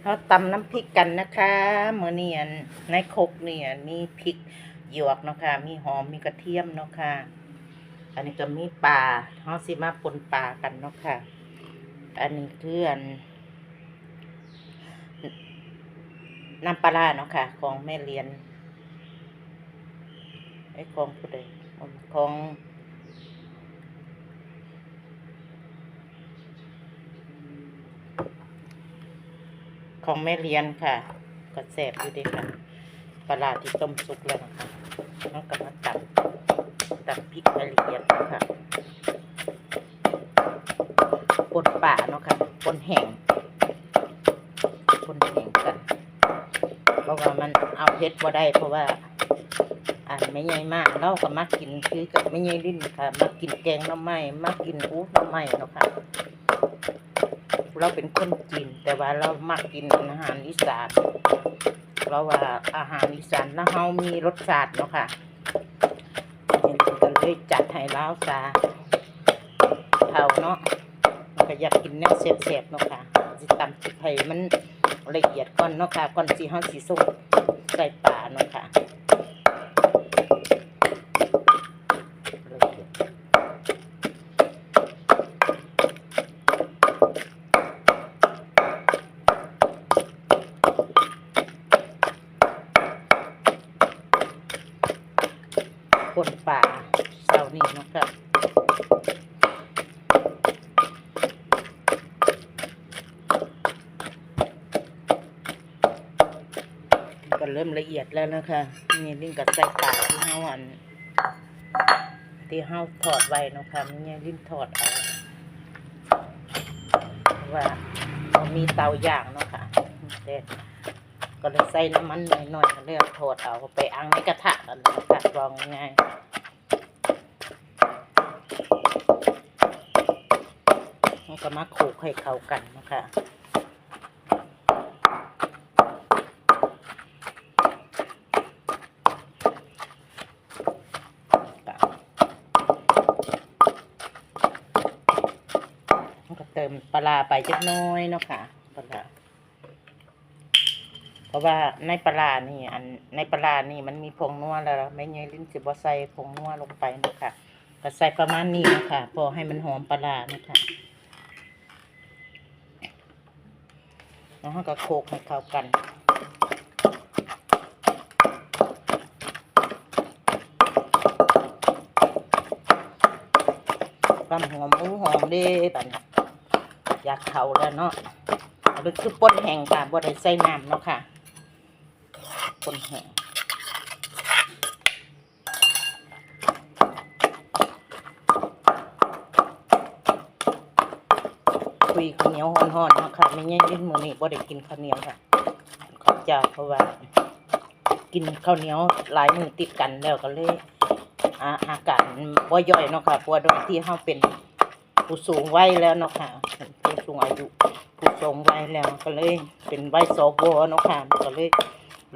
เขาตำน้ำพริกกันนะคะเมื่อเนียนในครกเนี่ยมีพริกหยวกเนาะค่ะมีหอมมีกระเทียมเนาะค่ะอันนี้ก็มีปลาเขาสิมาปนปลากันเนาะค่ะ อันนี้คืออันน้ำปลาเนาะค่ะ ของแม่เรียนไอ้ของผู้ใดของ ของแม่เรียนค่ะก็แสบอยู่ดีค่ะปลาที่ต้มสุกแล้วนะคะแล้วก็มาตัดตัดพริกให้ละเอียดนะคะปนป่าเนาะค่ะปนแห้งปนแห้งกัน เพราะว่ามันเอาเผ็ดบ่ได้ เพราะว่าอ่านไม่ใหญ่มากเราก็มากินคือกับไม่ใหญ่ลิ้นค่ะมากินแกงน้ำไม้มากินอู้น้ำไม้เนาะค่ะ เราเป็นคนจีนแต่ว่าเรามักกินอาหารอีสานเพราะว่าอาหารอีสานแล้วเฮามีรสชาติเนาะค่ะก็เลยจัดให้เล้าวซาเท่าเนาะก็อยากกินแนวเสียบๆเนาะค่ะสิตำสิให้มันละเอียดก่อนเนาะค่ะก่อนสิเฮาสิส่งใส่ป่าเนาะค่ะละ คนป่าเสานี้นะค่ะก็เริ่มละเอียดแล้วนะคะนี่ลิ้นกับใส่ปลาที่ห้าวัน ที่ห้าถอดไว้นะคะม่ลิ้นถอดเอาว่ามีเตาย่างเนาะค่ะแต่ ก็เลยใส่น้ำมันหน่อยๆก็เลยเอาถอดเอาไปอังในกระทะกันนะคะลองง่ายแล้วก็มาขลกให้เข้ากันนะคะก็เติมปลาไปจักน้อยเนาะค่ะปลา เพราะว่าในปลานี่อันในปลานี่มันมีผงนัวแล้วไม่ไงลิ้นสิบ่ใส่ผงนัวลงไปนะคะก็ใส่ประมาณนี้นะคะพอให้มันหอมปลานะค่ะแล้วก็โขลกให้เข้ากันความหอมหมูหอมเด้บันอยากเข่าแล้วเนาะอันนี้คือป่นแห้งค่ะบ่ได้ใส่น้ำเนาะค่ะ นแห้งคุยข้าวเหนียวห่อนๆเนาะค่ะไม่งั้นลิ้นมือนี้บ่ได้กินข้าวเหนียวค่ะขอบเจ้าเพราะว่า กินข้าวเหนียวหลายมือติดกันแล้วก็เลยอาอาการบ่ย่อยเนาะค่ะเพราะว่าด้วยที่เฮาเป็นผู้สูงวัยแล้วเนาะค่ะเป็นผู้สูงอายุผู้สูงวัยแล้วก็เลยเป็นวัยสวเนาะค่ะก็เลย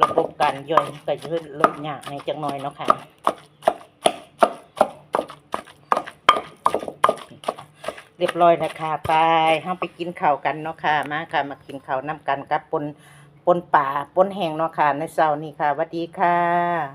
ระบบการย่อยก็จะลดยากในจังน้อยเนาะค่ะเรียบร้อยนะคะไปห้าไปกินข้าวกันเนาะค่ะมาค่ะมากินข้าวน้ากันกับปนปนป่าปนแห้งเนาะค่ะในเช้านี้ค่ะสวัสดีค่ะ